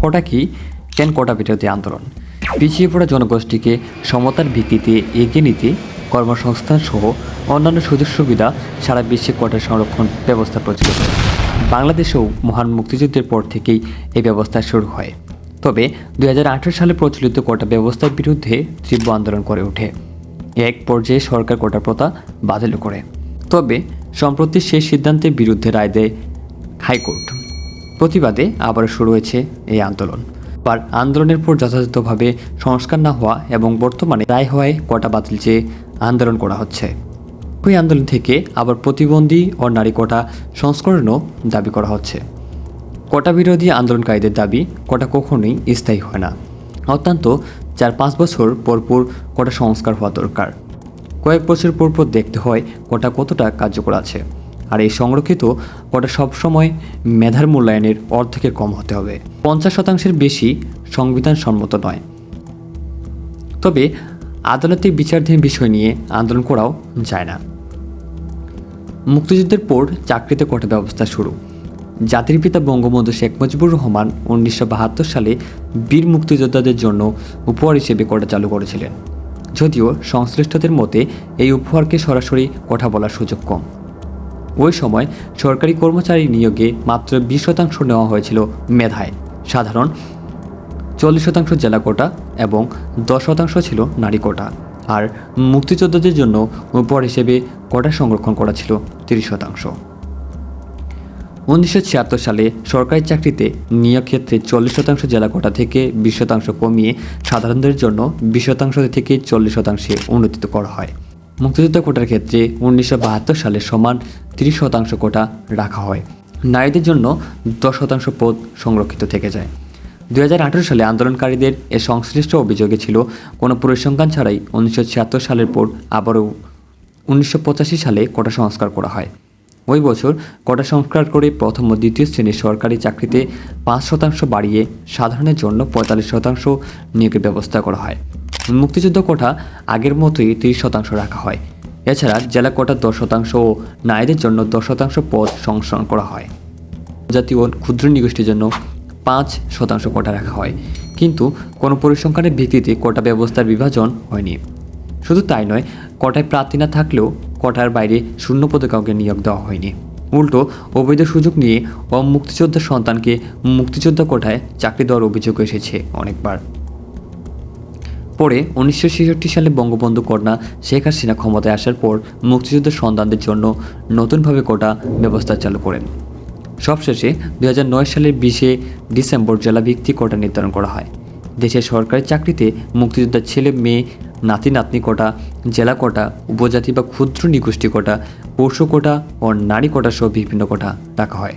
কোটা কি, কেন কোটা বিরোধী আন্দোলন? পিছিয়ে পড়া জনগোষ্ঠীকে সমতার ভিত্তিতে এগিয়ে নিতে কর্মসংস্থান সহ অন্যান্য সুযোগ সুবিধা সারা বিশ্বে কোটা সংরক্ষণ ব্যবস্থা প্রচলিত? বাংলাদেশেও মহান মুক্তিযুদ্ধের পর থেকেই এই ব্যবস্থা শুরু হয়। তবে দু হাজার আঠেরো সালে প্রচলিত কোটা ব্যবস্থার বিরুদ্ধে তীব্র আন্দোলন করে ওঠে। এক পর্যায়ে সরকার কোটা প্রথা বাতিল করে। তবে সম্প্রতি সেই সিদ্ধান্তের বিরুদ্ধে রায় দেয় হাইকোর্ট। প্রতিবাদে আবার শুরু হয়েছে এই আন্দোলন। আর আন্দোলনের পর যথাযথভাবে সংস্কার না হওয়া এবং বর্তমানে রায় হওয়ায় কোটা বাতিল চেয়ে আন্দোলন করা হচ্ছে। ওই আন্দোলন থেকে আবার প্রতিবন্ধী ও নারী কোটা সংস্করণও দাবি করা হচ্ছে। কোটা বিরোধী আন্দোলনকারীদের দাবি কোটা কখনোই স্থায়ী হয় না। অত্যন্ত চার পাঁচ বছর পরপর কোটা সংস্কার হওয়া দরকার। কয়েক বছর পর পর দেখতে হয় কোটা কতটা কার্যকর আছে। আর এই সংরক্ষিত কোটা সবসময় মেধার মূল্যায়নের অর্ধেকের কম হতে হবে। পঞ্চাশ শতাংশের বেশি সংবিধান সম্মত নয়। তবে আদালতে বিচারধীন বিষয় নিয়ে আন্দোলন করাও যায় না। মুক্তিযুদ্ধের পর চাকরিতে কোটা ব্যবস্থা শুরু। জাতির পিতা বঙ্গবন্ধু শেখ মুজিবুর রহমান উনিশশো বাহাত্তর সালে বীর মুক্তিযোদ্ধাদের জন্য উপহার হিসেবে কোটা চালু করেছিলেন। যদিও সংশ্লিষ্টদের মতে এই উপহারকে সরাসরি কথা বলার সুযোগ কম। ওই সময় সরকারি কর্মচারী নিয়োগে মাত্র বিশ শতাংশ নেওয়া হয়েছিল মেধায়। সাধারণ চল্লিশ শতাংশ জেলা কোটা এবং দশ শতাংশ ছিল নারী কোটা। আর মুক্তিযোদ্ধাদের জন্য উপহার হিসেবে কোটা সংরক্ষণ করা ছিল তিরিশ শতাংশ। উনিশশো ছিয়াত্তর সালে সরকারি চাকরিতে নিয়োগ ক্ষেত্রে চল্লিশ শতাংশ জেলা কোটা থেকে বিশ শতাংশ কমিয়ে সাধারণদের জন্য বিশ শতাংশ থেকে চল্লিশ শতাংশে উন্নতিত করা হয়। মুক্তিযুদ্ধ কোটার ক্ষেত্রে উনিশশো বাহাত্তর সালে সমান তিরিশ শতাংশ কোটা রাখা হয়। নারীদের জন্য দশ শতাংশ পদ সংরক্ষিত থেকে যায়। দু হাজার আঠেরো সালে আন্দোলনকারীদের এ সংশ্লিষ্ট অভিযোগে ছিল, কোনো পরিসংখ্যান ছাড়াই উনিশশো ছিয়াত্তর সালের পর আবারও উনিশশো পঁচাশি সালে কোটা সংস্কার করা হয়। ওই বছর কোটা সংস্কার করে প্রথম ও দ্বিতীয় শ্রেণির সরকারি চাকরিতে পাঁচ শতাংশ বাড়িয়ে সাধারণের জন্য পঁয়তাল্লিশ শতাংশ নিয়োগের ব্যবস্থা করা হয়। মুক্তিযুদ্ধ কোটা আগের মতোই তিরিশ শতাংশ রাখা হয়। এছাড়া জেলা কোটা দশ শতাংশ ও নারীদের জন্য দশ শতাংশ পদ সংস্করণ করা হয়। জাতীয় ক্ষুদ্র নিগোষ্ঠীর জন্য পাঁচ শতাংশ কোটা রাখা হয়। কিন্তু কোনো পরিসংখ্যানের ভিত্তিতে কোটা ব্যবস্থার বিভাজন হয়নি। শুধু তাই নয় কোটায় প্রার্থী না থাকলেও কোটার বাইরে শূন্য পদে কাউকে নিয়োগ দেওয়া হয়নি। উল্টো, অবৈধ সুযোগ নিয়ে অমুক্তিযোদ্ধার সন্তানকে মুক্তিযোদ্ধা কোটায় চাকরি দেওয়ার অভিযোগ এসেছে অনেকবার। পরে উনিশশো ছেষট্টি সালে বঙ্গবন্ধু কন্যা শেখ হাসিনা ক্ষমতায় আসার পর মুক্তিযুদ্ধের সন্তানদের জন্য নতুনভাবে কোটা ব্যবস্থা চালু করেন। সবশেষে দু হাজার নয় সালের বিশে ডিসেম্বর জেলাভিত্তিক কোটা নির্ধারণ করা হয়। দেশের সরকারি চাকরিতে মুক্তিযোদ্ধার ছেলে, মেয়ে, নাতি, নাতনি কোটা, জেলা কোটা, উপজাতি বা ক্ষুদ্র নিগোষ্ঠী কোটা, পশু কোটা ও নারী কোটা সহ বিভিন্ন কোটা রাখা হয়।